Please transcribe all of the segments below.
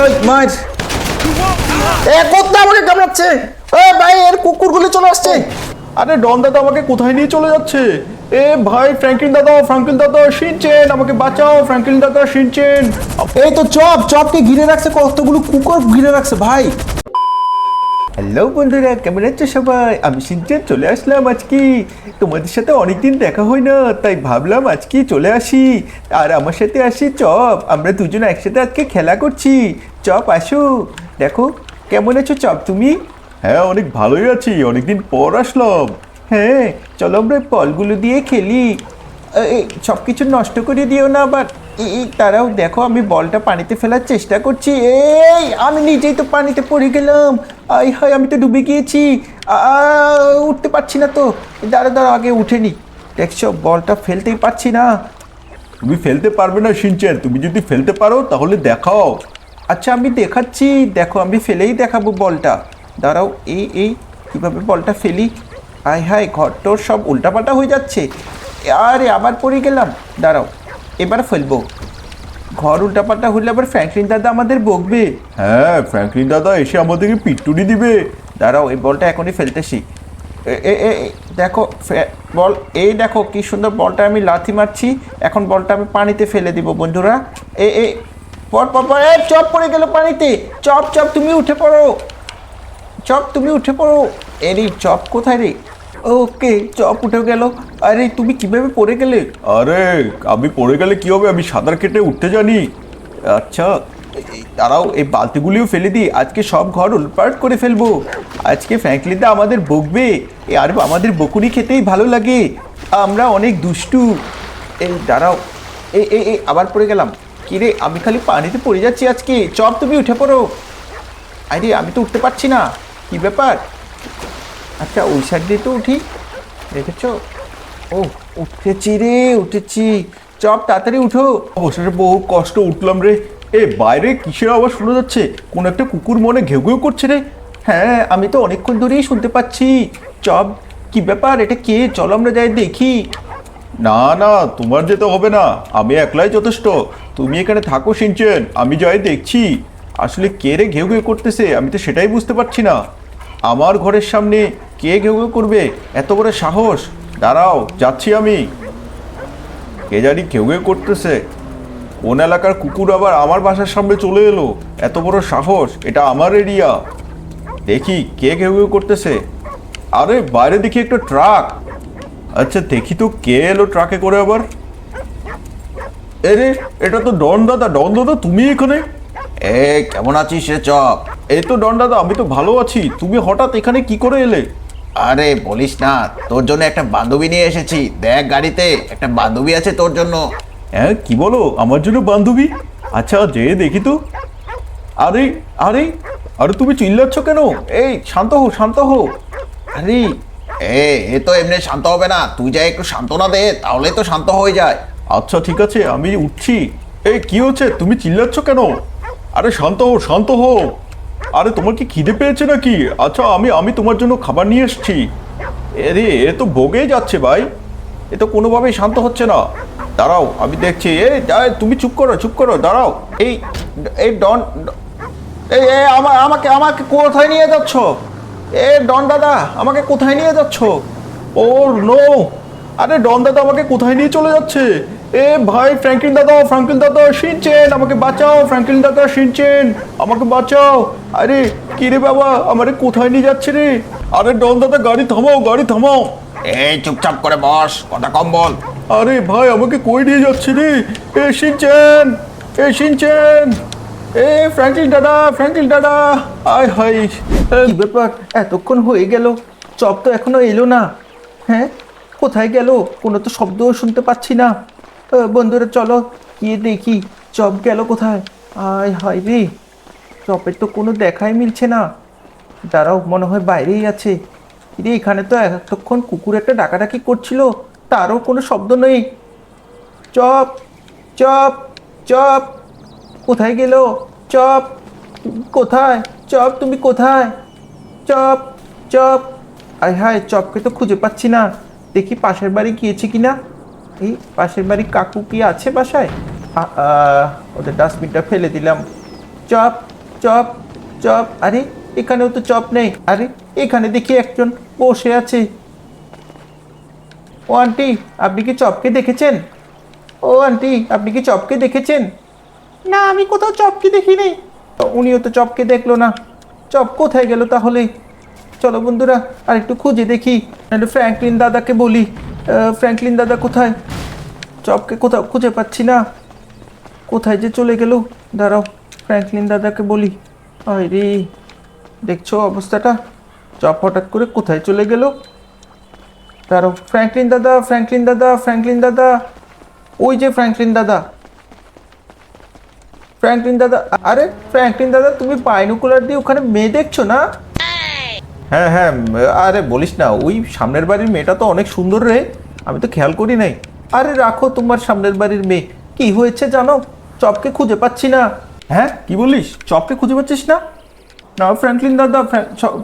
ওই মার। এ কোথা আমাকে কামড়াচ্ছে। এ ভাই এর কুকুরগুলি চলে আসছে। আরে ডন দাদা আমাকে কোথায় নিয়ে চলে যাচ্ছে? এ ভাই ফ্র্যাঙ্কলিন দাদা ফ্র্যাঙ্কলিন দাদা আমাকে বাঁচাও ফ্র্যাঙ্কলিন দাদা এই তো চপ চপকে ঘিরে রাখছে কতগুলো কুকুর ঘিরে রাখছে ভাই। হ্যালো বন্ধুরা, কেমন আছো সবাই? আমি সিনচেন, চলে আসলাম আজকে। তোমাদের সাথে অনেকদিন দেখা হয় না, তাই ভাবলাম আজকে চলে আসি। আর আমার সাথে আসি চপ। আমরা দুজন একসাথে আজকে খেলা করছি। চপ, আসো। দেখো, কেমন আছো চপ তুমি? হ্যাঁ অনেক ভালোই আছি। অনেকদিন পর আসলাম। হ্যাঁ চলো আমরা এই বলগুলো দিয়ে খেলি। সব কিছু নষ্ট করে দিও না আবার এই তারাও দেখো, আমি বলটা পানিতে ফেলার চেষ্টা করছি। এই, আমি নিজেই তো পানিতে পড়ে গেলাম। আই হায় আমি তো ডুবে গিয়েছি। উঠতে পারছি না তো। দাঁড়া দাঁড়া আগে উঠেনি দেখছ বলটা ফেলতেই পারছি না। তুমি ফেলতে পারবে না সিনচেন। তুমি যদি ফেলতে পারো তাহলে দেখাও। আচ্ছা আমি দেখাচ্ছি। দেখো আমি ফেলেই দেখাবো বলটা। দাঁড়াও এই এই কীভাবে বলটা ফেলি? আয় হায় ঘরটোর সব উল্টাপাল্টা হয়ে যাচ্ছে। আরে আবার পড়ে গেলাম। দাঁড়াও এবার ফেলব। ঘর উল্টাপাল্টা হলে আবার ফ্র্যাঙ্কলিন দাদা আমাদের বকবে। হ্যাঁ ফ্র্যাঙ্কলিন দাদা এসে আমাদেরকে পিটুনি দিবে। দাঁড়াও এই বলটা এখনই ফেলতেছি। এ- এ- দেখো বল এই দেখো কি সুন্দর বলটা আমি লাথি মারছি। এখন বলটা আমি পানিতে ফেলে দিব বন্ধুরা। এ এ পর পর পর এ চপ পড়ে গেল পানিতে। চপ চপ তুমি উঠে পড়ো। চপ তুমি উঠে পড়ো। এরি চপ কোথায় রে? ওকে, চপ উঠে গেল। আরে, তুমি কীভাবে পড়ে গেলে? আরে, আমি পড়ে গেলে কি হবে? আমি সাঁতার কেটে উঠতে জানি। আচ্ছা তারাও এই বালতিগুলিও ফেলে দিই। আজকে সব ঘর উলটপাট করে ফেলব। আজকে ফ্র্যাঙ্কলিনদা আমাদের বকবে। আর আমাদের বকুনি খেতেই ভালো লাগে। আমরা অনেক দুষ্টু। এই দাঁড়াও। এই এই এই আবার পড়ে গেলাম। কিরে আমি খালি পানিতে পড়ে যাচ্ছি আজকে। চপ তুমি উঠে পড়ো। আরে, আমি তো উঠতে পারছি না। কি ব্যাপার? আচ্ছা ওই সাইড দিয়ে তো উঠি। দেখেছ? ও, উঠেছি রে, উঠেছি। চপ, তাড়াতাড়ি উঠো। অবশেষে বহু কষ্ট উঠলাম রে। এ, বাইরে কিসের আওয়াজ শোনা যাচ্ছে? কোন একটা কুকুর মনে ঘেউ ঘেউ করছে রে। হ্যাঁ আমি তো অনেকক্ষণ ধরেই শুনতে পাচ্ছি। চপ, কি ব্যাপার? এটা কে? চলো আমরা যাই দেখি। না না, তোমার যেতে হবে না। আমি একলাই যথেষ্ট। তুমি এখানে থাকো, সিনচেন। আমি যাই দেখছি। আসলে কে রে ঘেউ ঘেউ করতেছে? আমি তো সেটাই বুঝতে পারছি না। আমার ঘরের সামনে কে ঘেউ ঘেউ করবে? এত বড় সাহস? দাঁড়াও, যাচ্ছি আমি। কে জানি ঘেউ ঘেউ করতেছে। কোন এলাকার কুকুর আবার আমার বাসার সামনে চলে এলো? এত বড় সাহস, এটা আমার এরিয়া। দেখি কে ঘেউ ঘেউ করতেছে। আরে, বাইরে দেখি একটা ট্রাক। আচ্ছা দেখি তো কে এলো ট্রাকে করে আবার। এরে, এটা তো ডন দাদা ডন দাদা, তুমি এখানে? এ, কেমন আছিস রে চপ? এই তো ডন দাদা, আমি তো ভালো আছি। তুমি হঠাৎ এখানে কি করে এলে? আরে বলিস না তোর জন্য একটা বান্ধবী নিয়ে এসেছি। দেখ গাড়িতে একটা বান্ধবী আছে তোর জন্য। হ্যাঁ কি বলো? আমার জন্য বান্ধবী? আচ্ছা যে দেখি তো। আরে আরে আরে তুমি চিল্লাচ্ছ কেন? এই শান্ত হো শান্ত হো আরে এ এ তো এমনি শান্ত হবে না। তুই যা একটু সান্ত্বনা দে তাহলে তো শান্ত হয়ে যায়। আচ্ছা ঠিক আছে আমি উঠছি। এই কি হচ্ছে? তুমি চিল্লাচ্ছ কেন? আরে শান্ত হও শান্ত হও। আরে, তোমার কি খিদে পেয়েছে নাকি? আচ্ছা আমি আমি তোমার জন্য খাবার নিয়ে এসেছি। এরে, এ তো ভোগেই যাচ্ছে ভাই। এ তো কোনোভাবেই শান্ত হচ্ছে না। দাঁড়াও, আমি দেখছি। এ তুমি চুপ করো চুপ করো, দাঁড়াও। এই এই ডন এই এ, আমা- আমাকে আমাকে কোথায় নিয়ে যাচ্ছ? এ, ডন দাদা, আমাকে কোথায় নিয়ে যাচ্ছ? Oh, no. আরে, ডন দাদা আমাকে কোথায় নিয়ে চলে যাচ্ছে? এ ভাই ফ্র্যাঙ্কলিন দাদা ফ্র্যাঙ্কলিন দাদা শিনচেন আমাকে বাঁচাও ফ্র্যাঙ্কলিন দাদা শিনচেন আমাকে বাঁচাও। আরে কি রে বাবা আমারে কোথায় নিয়ে যাচ্ছে রে? আরে ডন দাদা গাড়ি থামাও গাড়ি থামাও। এই চুপচাপ করে বস কথা কম বল। আরে ভাই আমাকে কই নিয়ে যাচ্ছে রে? এ শিনচেন এ শিনচেন এ ফ্র্যাঙ্কলিন দাদা ফ্র্যাঙ্কলিন দাদা আয় হাই কি ব্যাপার? এতক্ষণ হয়ে গেল চপ তো এখনও এলো না। হ্যাঁ? কোথায় গেল? কোনো তো শব্দও শুনতে পাচ্ছি না। বন্ধুরা, চলো গিয়ে দেখি, চপ গেল কোথায়? আয় হাই রে, চপের তো কোনো দেখাই মিলছে না। দাঁড়াও, মনে হয় বাইরেই আছে। রে এখানে তো এতক্ষণ কুকুর একটা ডাকাডাকি করছিল, তারও কোনো শব্দ নেই। চপ চপ চপ, কোথায় গেল? চপ, কোথায়? চপ, তুমি কোথায়? চপ চপ, আয় হায়, চপকে তো খুঁজে পাচ্ছি না। দেখি পাশের বাড়ি গিয়েছে কি না এই পাশের বাড়ি কাকু কি আছে বাসায়? ওদের ডাস্টবিনটা ফেলে দিলাম। চপ চপ চপ, আরে, এখানেও তো চপ নেই। আরে, এখানে দেখি একজন বসে আছে। ও আন্টি, আপনি কি চপকে দেখেছেন? ও আন্টি, আপনি কি চপকে দেখেছেন? না, আমি কোথাও চপকে দেখিনি। উনিও তো চপকে দেখল না। চপ কোথায় গেল তাহলে? চলো বন্ধুরা আর একটু খুঁজে দেখি। ফ্র্যাঙ্কলিন দাদাকে বলি। ফ্র্যাঙ্কলিন দাদা কোথায়? চপকে কোথাও খুঁজে পাচ্ছি না। কোথায় যে চলে গেল? দাঁড়াও ফ্র্যাঙ্কলিন দাদাকে বলি। আয় রে, দেখছ অবস্থাটা? চপ হঠাৎ করে কোথায় চলে গেল? দাঁড়াও ফ্র্যাঙ্কলিন দাদা ফ্র্যাঙ্কলিন দাদা ফ্র্যাঙ্কলিন দাদা। ওই যে ফ্র্যাঙ্কলিন দাদা। ফ্র্যাঙ্কলিন দাদা, আরে ফ্র্যাঙ্কলিন দাদা, তুমি বাইনোকুলার দিয়ে ওখানে মেয়ে দেখছ না? হ্যাঁ হ্যাঁ আরে বলিস না, ওই সামনের বাড়ির মেয়েটা তো অনেক সুন্দর রে। আমি তো খেয়াল করি নাই। আরে রাখো তোমার সামনের বাড়ির মেয়ে। কি হয়েছে জানো? চপকে খুঁজে পাচ্ছি না। হ্যাঁ কি বলিস? চপকে খুঁজে পাচ্ছিস না? না, ফ্র্যাঙ্কলিন দাদা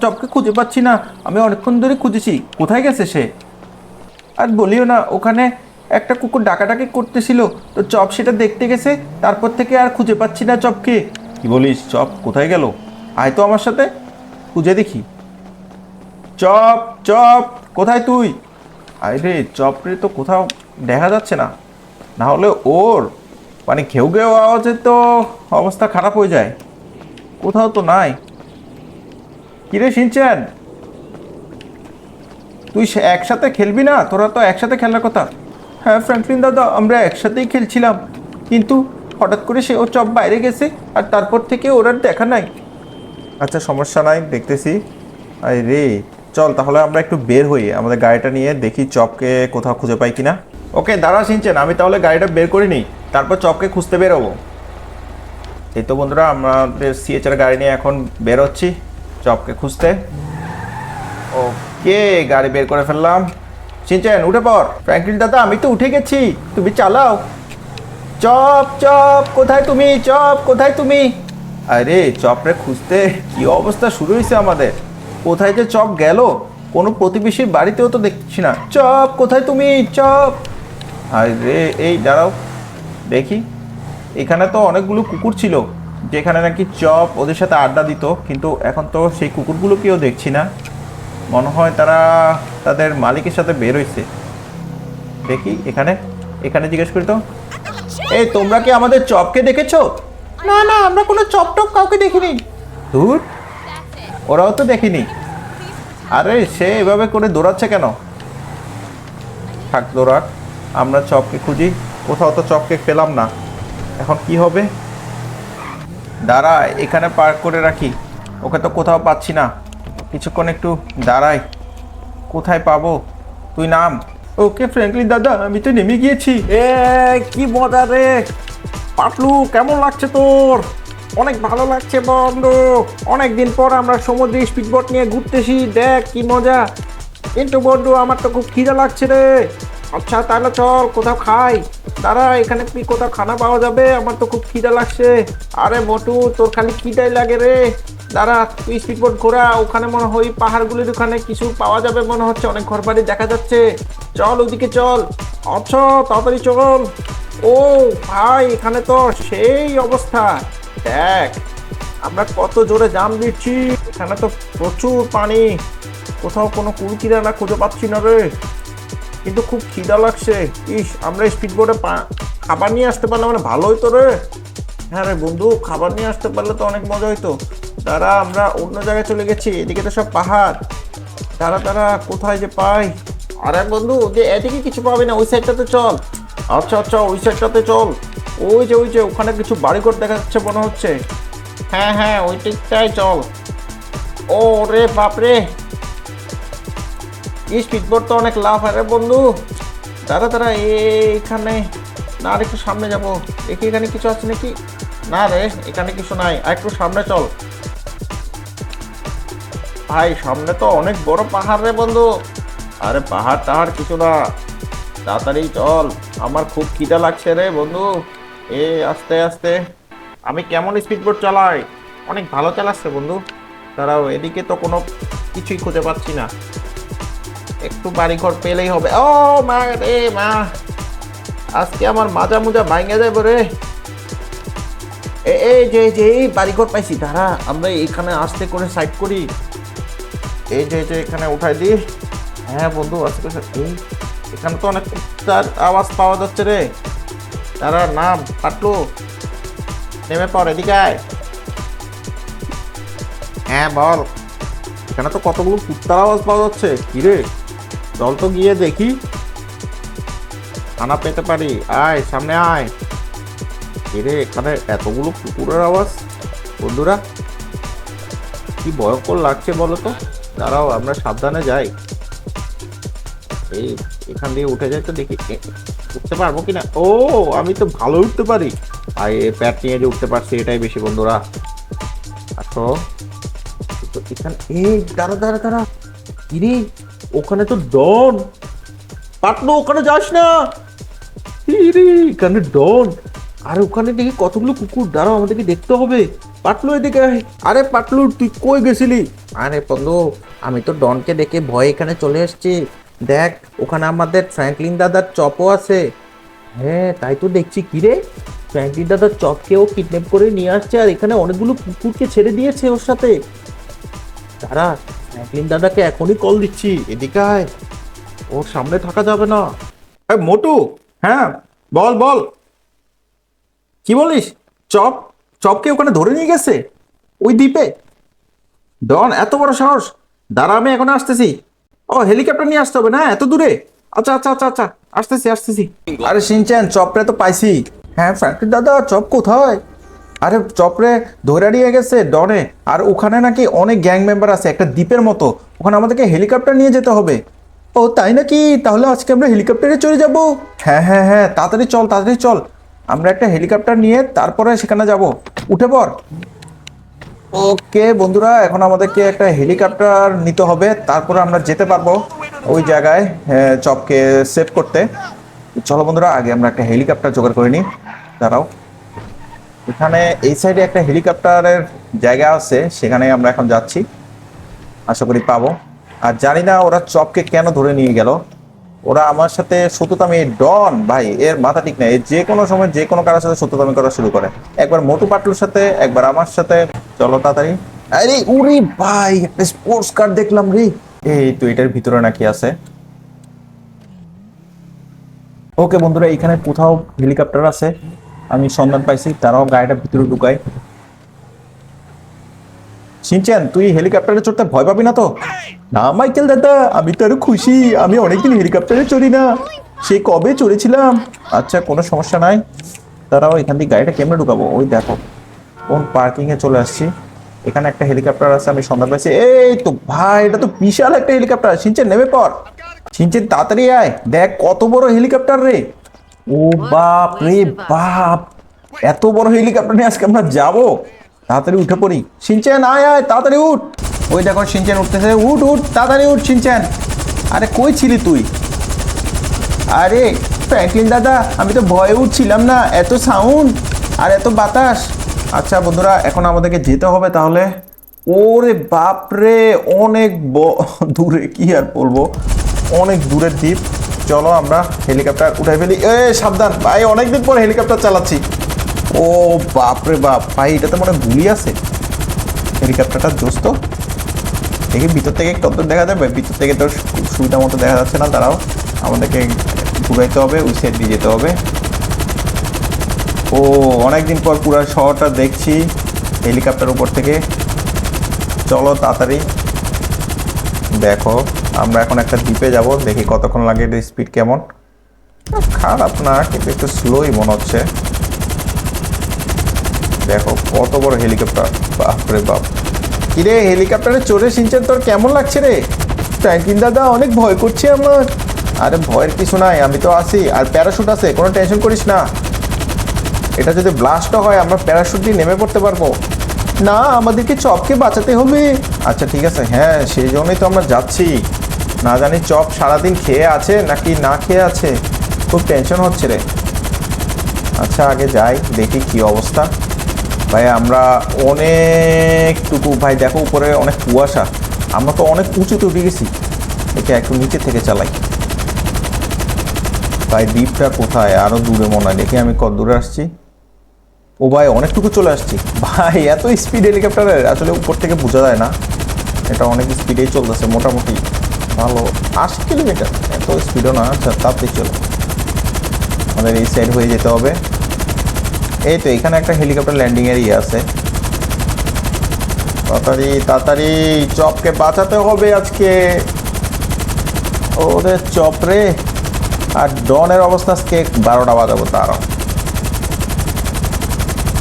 চপকে খুঁজে পাচ্ছি না। আমি অনেকক্ষণ ধরে খুঁজেছি। কোথায় গেছে সে? আর বলিও না, ওখানে একটা কুকুর ডাকাডাকি করতেছিল। তো চপ সেটা দেখতে গেছে, তারপর থেকে আর খুঁজে পাচ্ছি না চপকে। কি বলিস, চপ কোথায় গেল? আয় তো আমার সাথে। খুঁজে দেখি। চপ চপ, কোথায় তুই? আরে চপ রে তো কোথাও দেখা যাচ্ছে না। না হলে ওর মানে ঘেউ ঘেউ আওয়াজে তো অবস্থা খারাপ হয়ে যায়। কোথাও তো নাই। কিরে সিনচ্যান? তুই একসাথে খেলবি না? তোরা তো একসাথে খেলার কথা। হ্যাঁ ফ্র্যাঙ্কলিন দাদা, আমরা একসাথেই খেলছিলাম। কিন্তু হঠাৎ করে সে ও চপ বাইরে গেছে আর তারপর থেকে ওর আর দেখা নাই। আচ্ছা সমস্যা নাই, দেখতেছি। আরে রে চল, তাহলে আমরা একটু বের হই। আমাদের গাড়িটা নিয়ে দেখি চপকে কোথাও খুঁজে পাই কিনা। ওকে দাঁড়া সিনচেন, আমি তাহলে গাড়িটা বের করে নিই। তারপর চপকে খুঁজতে বেরোবো। এই তো বন্ধুরা, আমাদের সিএচআর গাড়ি নিয়ে এখন বেরোচ্ছি চপকে খুঁজতে। ওকে, গাড়ি বের করে ফেললাম। সিনচেন, উঠে পড়। ফ্র্যাঙ্কলিন দাদা, আমি তো উঠে গেছি। তুমি চালাও। চপ চপ, কোথায় তুমি? চপ, কোথায় তুমি? আরে, চপরে খুঁজতে কি অবস্থা শুরু হয়েছে আমাদের। কোথায় যে চপ গেল? কোনো প্রতিবেশীর বাড়িতেও তো দেখছি না। চপ, কোথায় তুমি? চপ। রে, এই দাঁড়াও। দেখি। এখানে তো অনেকগুলো কুকুর ছিল, যেখানে নাকি চপ ওদের সাথে আড্ডা দিত, কিন্তু এখন তো সেই কুকুরগুলোকেও দেখছি না। মনে হয় তারা তাদের মালিকের সাথে বের হয়েছে। দেখি, এখানে? এখানে জিজ্ঞেস করি তো। এই, তোমরা কি আমাদের চপকে দেখেছ? না না, আমরা কোনো চপ টপ কাউকে দেখিনি। দূর ওরাও তো দেখিনি। আরে, সে এভাবে করে দৌড়াচ্ছে কেন? থাক, দৌড়াক। আমরা চপকে খুঁজি। কোথাও তো চপকে পেলাম না। এখন কি হবে? দাঁড়া, এখানে পার্ক করে রাখি। ওকে তো কোথাও পাচ্ছি না। কিছুক্ষণ একটু দাঁড়াই। কোথায় পাবো? তুই নাম? ওকে ফ্র্যাঙ্কলিন দাদা, আমি তো নেমে গিয়েছি। এ, কি মজা রে। পাটলু, কেমন লাগছে তোর? অনেক ভালো লাগছে বন্ধু। অনেক দিন পর আমরা সমুদ্রে স্পিডবোট নিয়ে ঘুরতেছি, দেখ কি মজা। কিন্তু বন্ধু, আমার তো খুব খিদা লাগছে রে। আচ্ছা তাহলে চল, কোথাও খাই। দাঁড়া, এখানে কি কোথাও খানা পাওয়া যাবে? আমার তো খুব খিদা লাগছে। আরে মোটু তোর খালি খিদাই লাগে রে। দাঁড়া, তুই স্পিডবোট ঘোরা, ওখানে মনে হয় পাহাড়গুলির ওখানে কিছু পাওয়া যাবে মনে হচ্ছে, অনেক ঘর বাড়ি দেখা যাচ্ছে। চল ওদিকে চল। আচ্ছা তাড়াতাড়ি চল। ও ভাই, এখানে তো সেই অবস্থা। দেখ, আমরা কত জোরে জাম দিচ্ছি। এখানে তো প্রচুর পানি। কোথাও কোনো কুলকিরানা খুঁজে পাচ্ছি না রে। কিন্তু খুব খিদা লাগছে। ইস, আমরা স্পিডবোটে খাবার নিয়ে আসতে পারলে মানে ভালো হইতো রে। হ্যাঁ রে বন্ধু, খাবার নিয়ে আসতে পারলে তো অনেক মজা হইতো। তারা আমরা অন্য জায়গায় চলে গেছি। এদিকে তো সব পাহাড়। তারা তারা কোথায় যে পাই? আরে বন্ধু, যে এদিকে কিছু পাবে না, ওই সাইডটাতে চল। আচ্ছা আচ্ছা ওই সাইডটাতে চল। ওই যে ওই যে ওখানে কিছু বাড়িঘর দেখা যাচ্ছে মনে হচ্ছে। হ্যাঁ হ্যাঁ ওই দিকটাই চল। ও রে বাপরে। স্পিডবোট তো অনেক লাভ হয় রে বন্ধু। দাদা দাদা এইখানে। না আর একটু সামনে যাব। দেখি এখানে কিছু আছে নাকি? না রে এখানে কিছু নাই। আর একটু সামনে চল। ভাই সামনে তো অনেক বড় পাহাড় রে বন্ধু। আরে পাহাড় টাহাড় কিছু না। তাড়াতাড়ি চল। আমার খুব খিদা লাগছে রে বন্ধু। এ, আস্তে আস্তে। আমি কেমন স্পিডবোট চালাই? অনেক ভালো চালাচ্ছে বন্ধু। তারাও এদিকে তো কোনো কিছুই খুঁজে পাচ্ছি না। একটু বাড়িঘর পেলেই হবে। ও, মা রে, মা। আজকে আমার মাজা মুজা ভাঙে যাবে রে। এই যে যে, এই বাড়িঘর পাইছি, দাঁড়া। আমরা এখানে আস্তে করে সাইড করি। এই যে যে, এখানে উঠাই দিই হ্যাঁ বন্ধু এই এখানে তো অনেক কুত্তার আওয়াজ পাওয়া যাচ্ছে রে। দাঁড়া নাম পাটলু নেমে পড়, এদিকে আয়। হ্যাঁ বল। এখানে তো কতগুলো কুত্তার আওয়াজ পাওয়া যাচ্ছে। কি রে চল তো গিয়ে দেখি। খানা পেতে পারি। আয়, সামনে আয়। এরে এখানে এতগুলো কুকুরের আওয়াজ? বন্ধুরা, কি ভয়ঙ্কর লাগছে বলো তো? দাঁড়াও, আমরা সাবধানে যাই। এই, এখান দিয়ে উঠে যাই তো দেখি। উঠতে পারব কিনা? ও আমি তো ভালো উঠতে পারি। আর এ প্যাট নিয়ে যে উঠতে পারছি এটাই বেশি বন্ধুরা। আচ্ছা তো এখানে এই দাঁড়া দাঁড়া দাঁড়া। ওখানে তো ডন। ওখানে যাস না। ইরে, এখানে ডন। আর ওখানে দেখি কতগুলো কুকুর। দাঁড়াও আমাদেরকে দেখতে হবে। পাটলু এদিকে। আরে পাটলু তুই কই গেছিলি? আরে বন্ধু আমি তো ডনকে দেখে ভয় এখানে চলে এসেছি। দেখ, ওখানে আমাদের ফ্র্যাঙ্কলিন দাদার চপও আছে। হ্যাঁ তাই তো দেখছি। কি রে? ফ্র্যাঙ্কলিন দাদার চপকেও কিডন্যাপ করে নিয়ে আসছে আর এখানে অনেকগুলো কুকুরকে ছেড়ে দিয়েছে ওর সাথে। দাঁড়া ফ্র্যাঙ্কলিন দাদাকে এখনই কল দিচ্ছি। এদিকে আয়। ওর সামনে থাকা যাবে না। মোটু হ্যাঁ বল বল। কি বলিস? চপ, চপকে ওখানে ধরে নিয়ে গেছে? ওই দ্বীপে? ডন, এত বড় সাহস। দাঁড়া, আমি এখন আসতেছি। ও, হেলিকপ্টার নিয়ে আসতে হবে না? এত দূরে? আচ্ছা আচ্ছা আচ্ছা আচ্ছা। আসতেছি আসতেছি। আরে সিনচ্যান, চপরে তো পাইছি। হ্যাঁ ফ্র্যাঙ্কলিন দাদা, চপ কোথায়? আরে চপরে ধরে নিয়ে গেছে ডনে। আর ওখানে নাকি অনেক গ্যাং মেম্বার আছে, একটা দ্বীপের মতো। ওখানে আমাদেরকে হেলিকপ্টার নিয়ে যেতে হবে। ও, তাই নাকি? তাহলে আজকে আমরা হেলিকপ্টারে চলে যাব। হ্যাঁ হ্যাঁ হ্যাঁ তাড়াতাড়ি চল তাড়াতাড়ি চল। আমরা একটা হেলিকপ্টার নিয়ে তারপরে সেখানে যাব। উঠে পড়। ওকে, বন্ধুরা, এখন আমাদেরকে একটা হেলিকপ্টার নিতে হবে। তারপরে আমরা যেতে পারব ওই জায়গায় চপকে সেভ করতে। চলো বন্ধুরা, আগে আমরা একটা হেলিকপ্টার জোগাড় করে নিই। দাঁড়াও। এখানে এই সাইডে একটা হেলিকপ্টারের জায়গা আছে, সেখানে আমরা এখন যাচ্ছি। আশা করি পাবো। আর জানি না ওরা চপকে কেন ধরে নিয়ে গেল। ওরা আমার সাথে শত্রুতামি ডন ভাই এর মাথা ঠিক নেই। যে কোনো সময় যে কোনো কারোর সাথে শত্রুতামি করা শুরু করে। একবার মোটু পাটলুর সাথে একবার আমার সাথে। চলো তাড়াতাড়ি। আরে উরি ভাই একটা স্পোর্টস কার দেখলাম রে। এই তো এটার ভিতরে নাকি আছে। ওকে বন্ধুরা এখানে কোথাও হেলিকপ্টার আছে। আমি সন্ধান পাইছি তারাও গাড়িটার ভিতরে ঢুকায়। সিনচেন তুই হেলিকপ্টারে চড়তে ভয় পাবি না তো? না, মাইকেল দাদা, আমি তো আরও খুশি। আমি অনেকদিন হেলিকপ্টারে চড়ি না। সে কবে চড়েছিলাম? আচ্ছা কোনো সমস্যা নাই। তারাও এখান থেকে গাড়িটা কেমনে ঢুকাবো? ওই দেখো, কোন পার্কিং এ চলে আসছি। এখানে একটা হেলিকপ্টার আছে, আমি সন্ধান পাইছি এই তো ভাই, এটা তো বিশাল একটা হেলিকপ্টার। সিনচেন নেমে পর সিনচেন তাড়াতাড়ি আয়। দেখ, কত বড় হেলিকপ্টার রে। ও বাপ রে বাপ। এত বড় হেলিকপ্টার নিয়ে আজকে আমরা যাব? তাড়াতাড়ি উঠে পড়ি। সিনচেন, আয় আয়, তাড়াতাড়ি উঠ। ওই দেখো সিনচেন উঠতেছে। উঠ উঠ, তাড়াতাড়ি উঠ, সিনচেন। আরে কই ছিলি তুই? আরে ফ্র্যাঙ্কলিন দাদা, আমি তো ভয়ে উঠছিলাম না। এত সাউন্ড আর এত বাতাস। আচ্ছা বন্ধুরা, এখন আমাদেরকে যেতে হবে তাহলে। ওরে বাপরে অনেক দূরে কি আর বলব? অনেক দূরের দ্বীপ। চলো আমরা হেলিকপ্টার উঠাই ফেলি। এ, সাবধান। ভাই, অনেকদিন পর হেলিকপ্টার চালাচ্ছি। ও বাপরে বাপ, ভাই এটাতে মনে হয় গুলি আছে। হেলিকপ্টারটা দোস্ত। দেখি ভিতর থেকে কত দেখা যাবে। ভিতর থেকে তো সুবিধা মতো দেখা যাচ্ছে না তারাও আমাদেরকে ঘুরাইতে হবে, ওই সাইড দিয়ে যেতে হবে। ও, অনেকদিন পর পুরো শহরটা দেখছি, হেলিকপ্টার উপর থেকে। চলো তাড়াতাড়ি। দেখো, আমরা এখন একটা দ্বীপে যাব, দেখি কতক্ষণ লাগে স্পিড কেমন। খারাপ না, কিন্তু একটু স্লোই মনে হচ্ছে। দেখো, কত বড় হেলিকপ্টার। বাপরে বাপ। কিরে, হেলিকপ্টারে চড়ে সিনচেন, তোর কেমন লাগছে রে? ফ্র্যাঙ্কলিন দাদা, অনেক ভয় করছে আমার। আরে, ভয়ের কিছু নাই, আমি তো আছি। আর প্যারাশুট আছে, কোনো টেনশন করিস না। এটা যদি ব্লাস্টও হয়, আমরা প্যারাশুট দিয়ে নেমে পড়তে পারব। না, আমাদেরকে চপকে বাঁচাতে হবে। আচ্ছা ঠিক আছে। হ্যাঁ সেই জন্যই তো আমরা যাচ্ছি। না জানি চপ সারাদিন খেয়ে আছে, নাকি না খেয়ে আছে। খুব টেনশন হচ্ছে রে। আচ্ছা আগে যাই, দেখি কি অবস্থা। ভাই, আমরা অনেকটুকু, ভাই দেখো উপরে অনেক কুয়াশা। আমরা তো অনেক উঁচুতে উঠে গেছি। একে একটু নিচে থেকে চালাই। ভাই, দ্বীপটা কোথায়? আরও দূরে মনে হয়। দেখি আমি কত দূরে আসছি। ও ভাই, অনেকটুকু চলে আসছি। ভাই, এত স্পিড হেলিকপ্টারের আসলে উপর থেকে বোঝা যায় না। এটা অনেক স্পিডেই চলতেছে, মোটামুটি। ভালো। আশি কিলোমিটার? এত স্পিডও না। আচ্ছা তাড়াতাড়ি চলো। আমাদের এই সাইড হয়ে যেতে হবে। এই তো, এখানে একটা হেলিকপ্টার ল্যান্ডিং এর ইয়ে আছে। তাড়াতাড়ি তাড়াতাড়ি, চপকে বাঁচাতে হবে আজকে। ওরে চপ রে। আর ডনের অবস্থা আজকে বারোটা বাজাবো তারাও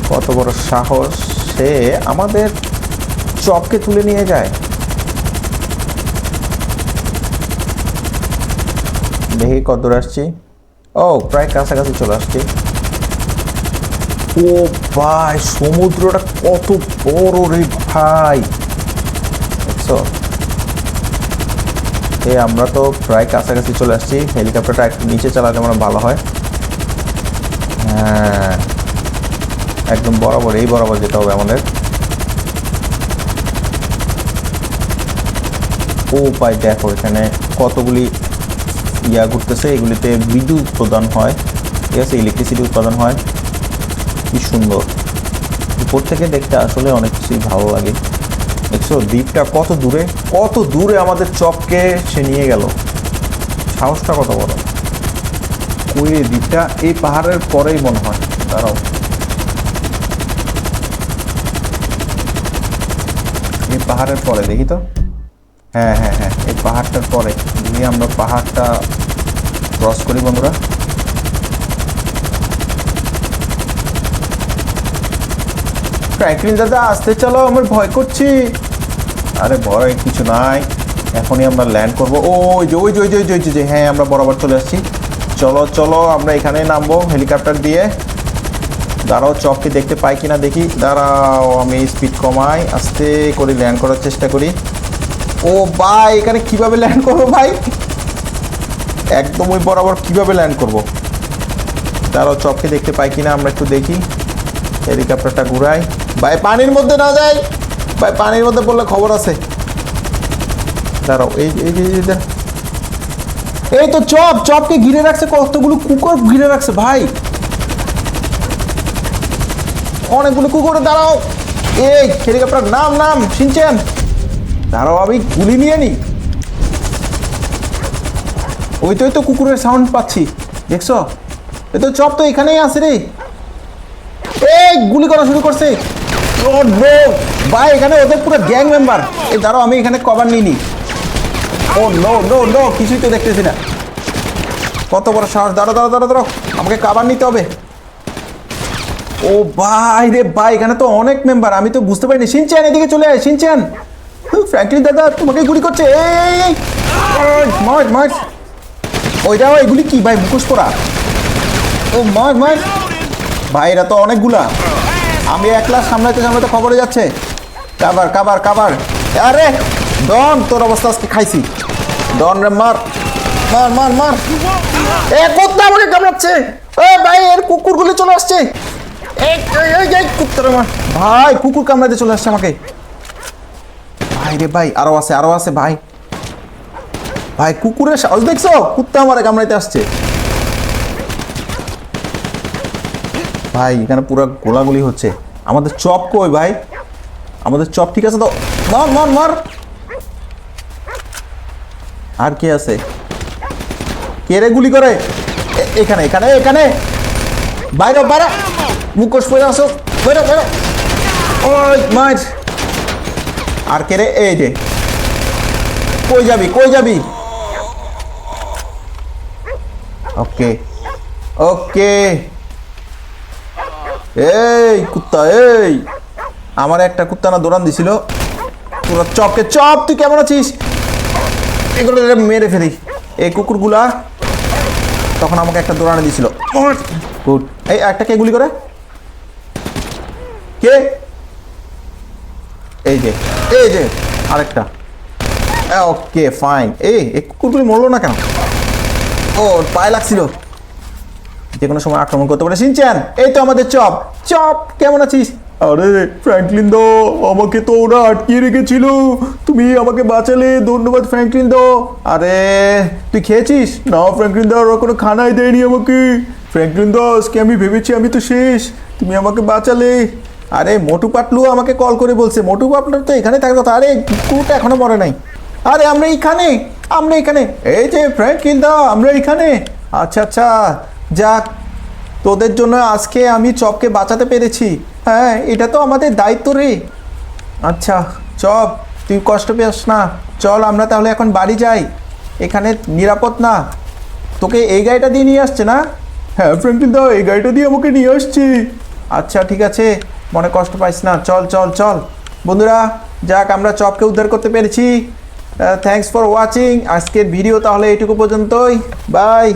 কত বড় সাহস, সে আমাদের চপকে তুলে নিয়ে যায়। দেখি কত দূর আসছি। ও, প্রায় কাছাকাছি চলে আসছি। ও ভাই, সমুদ্রটা কত বড় রে ভাই। এ, আমরা তো প্রায় কাছাকাছি চলে আসছি। হেলিকপ্টারটা একটু নিচে চালালে মানে ভালো হয়। হ্যাঁ একদম বরাবর, এই বরাবর যেতে হবে আমাদের। ও পাই দেখো এখানে কতগুলি ইয়া ঘুরতেছে। এগুলিতে বিদ্যুৎ উৎপাদন হয়। ঠিক আছে ইলেকট্রিসিটি উৎপাদন হয়। কি সুন্দর। উপর থেকে দেখতে আসলে অনেক কিছুই ভালো লাগে। দেখছ? দ্বীপটা কত দূরে কত দূরে আমাদের চপকে সে নিয়ে গেল। সাহসটা কত বড়। ওই দ্বীপটা? এই পাহাড়ের পরেই মনে হয়। দাঁড়াও। এই পাহাড়ের পরে, দেখি তো। হ্যাঁ হ্যাঁ হ্যাঁ এই পাহাড়টার পরে। যদি আমরা পাহাড়টা ক্রস করি বন্ধুরা ফ্র্যাঙ্কলিন দাদা আসতে চলো আমার ভয় করছি। আরে ভয় কিছু নাই এখনই আমরা ল্যান্ড করব। ও ওই যে ওই যে ওই যে ওই যে, হ্যাঁ আমরা বরাবর চলে আসছি। চলো চলো আমরা এখানে নামবো হেলিকপ্টার দিয়ে। দাঁড়াও চককে দেখতে পাই কিনা দেখি। দাঁড়াও আমি স্পিড কমাই আস্তে করে ল্যান্ড করার চেষ্টা করি। ও ভাই এখানে কীভাবে ল্যান্ড করব ভাই? একদম ওই বরাবর কীভাবে ল্যান্ড করব? দাঁড়াও চককে দেখতে পাই কিনা আমরা একটু দেখি। হেলিকপ্টারটা ঘুরাই। ভাই, পানির মধ্যে না যাই। ভাই, পানির মধ্যে পড়লে খবর আছে। দাঁড়াও, এই এই, এই- তো চপ, চপকে ঘিরে রাখছে, কতগুলো কুকুর ঘিরে রাখছে, ভাই। অনেকগুলো কুকুর, দাঁড়াও। এই, হেলিকপ্টার, নাম নাম শুনছেন দাঁড়াও, আমি গুলি নিয়ে নি। ওই তো তো কুকুরের সাউন্ড পাচ্ছি। দেখছ? এই তো চপ তো এখানেই আছে রে। এই, গুলি করা শুরু করছে। ও নো ভাই, এখানে ওদের পুরো গ্যাং মেম্বার এই, দাঁড়াও, আমি এখানে কভার নিই নি। ও নো নো নো কিছুই তো দেখতেছি না। কত বড় সাহস। দাঁড়াও দাঁড়াও দাঁড়াও দাঁড়াও। আমাকে কাবার নিতে হবে। ও ভাই রে ভাই, এখানে তো অনেক মেম্বার আমি তো বুঝতে পারিনি। সিনচান এদিকে চলে আয় সিনচান ফ্র্যাঙ্কলিন দাদা তোমাকে গুলি করছে। এই মার মার। ওইটা, এগুলি কি ভাই? মুখোশ পরা। ও, মার মার। ভাই, এরা তো অনেকগুলা। আমি একলা সামলাইতে সামলাইতে খবরে যাচ্ছে। কাবার কাবার কাবার। আরে, ডন, তোর অবস্থা আজকে খাইছি। ডন রে, মার। মার মার মার। এ, কুত্তা আমাকে কামড়াচ্ছে। এ, ভাই, এর কুকুরগুলি চলে আসছে। কুত্তারে মার। ভাই, কুকুর কামড়াতে চলে আসছে আমাকে। ভাই রে, ভাই, আরও আছে আরও আছে, ভাই। ভাই, কুকুরের সাহস দেখছ, কুত্তা আমারে কামড়াইতে আসছে। ভাই, এখানে পুরো গোলাগুলি হচ্ছে। আমাদের চপ কই ভাই? আমাদের চপ ঠিক আছে তো? মার মার মার। আর কে আছে? কে রে গুলি করে? এখানে এখানে এখানে। বাইরে বাইরে। মুখোশ পরে আসো বেরো বেরো ওই, মার। আর কে রে? এই যে। কই যাবি কই যাবি? ওকে ওকে। এই কুত্তা, এই। আমার একটা কুত্তা না দৌড়ান দিছিল। তোরা চপকে, চপ, তুই কেমন আছিস? এগুলো মেরে ফেলি। এই কুকুরগুলা তখন আমাকে একটা দৌড়ানো গুড। এই, একটা কে গুলি করে? কে? এই যে এই যে, আরেকটা। Okay, fine. এই এই কুকুরগুলি মরলো না কেন? ও, পায়ে লাগছিল। যে কোনো সময় আক্রমণ করতে পারে। সিনচ্যান এই তো আমাদের চপ। চপ কেমন আছিস? আরে ফ্র্যাঙ্কলিন দো আমাকে তো ওরা আটকিয়ে রেখেছিল। তুমি আমাকে বাঁচালে ধন্যবাদ ফ্র্যাঙ্কলিন দো। আরে তুই খেয়েছিস? না ফ্র্যাঙ্কলিন দা ওরা কোনো খানাই দেয়নি আমাকে। ফ্র্যাঙ্কলিন দা আজকে আমি ভেবেছি আমি তো শেষ। তুমি আমাকে বাঁচালে। আরে মোটু পাটলু আমাকে কল করে বলছে মোটু পাটলু তো এখানে থাকার কথা। আরে কুকুরটা এখনও মরে নাই। আরে আমরা এখানে আমরা এখানে। এই যে ফ্র্যাঙ্কিন দা আমরা এখানে। আচ্ছা আচ্ছা যাক, তোদের জন্য আজকে আমি চপকে বাঁচাতে পেরেছি। হ্যাঁ এটা তো আমাদের দায়িত্ব রে। আচ্ছা চপ, তুই কষ্ট পেয়াস না। চল, আমরা তাহলে এখন বাড়ি যাই। এখানে নিরাপদ না। তোকে এই গাড়িটা দিয়ে নিয়ে আসছে না? হ্যাঁ ফ্র্যাঙ্কলিন দা এই গাড়িটা দিয়ে আমাকে নিয়ে আসছি। আচ্ছা ঠিক আছে। মনে কষ্ট পাইস না। চল চল চল। বন্ধুরা, যাক, আমরা চপকে উদ্ধার করতে পেরেছি। থ্যাঙ্কস ফর ওয়াচিং আজকের ভিডিও তাহলে এইটুকু পর্যন্তই। বাই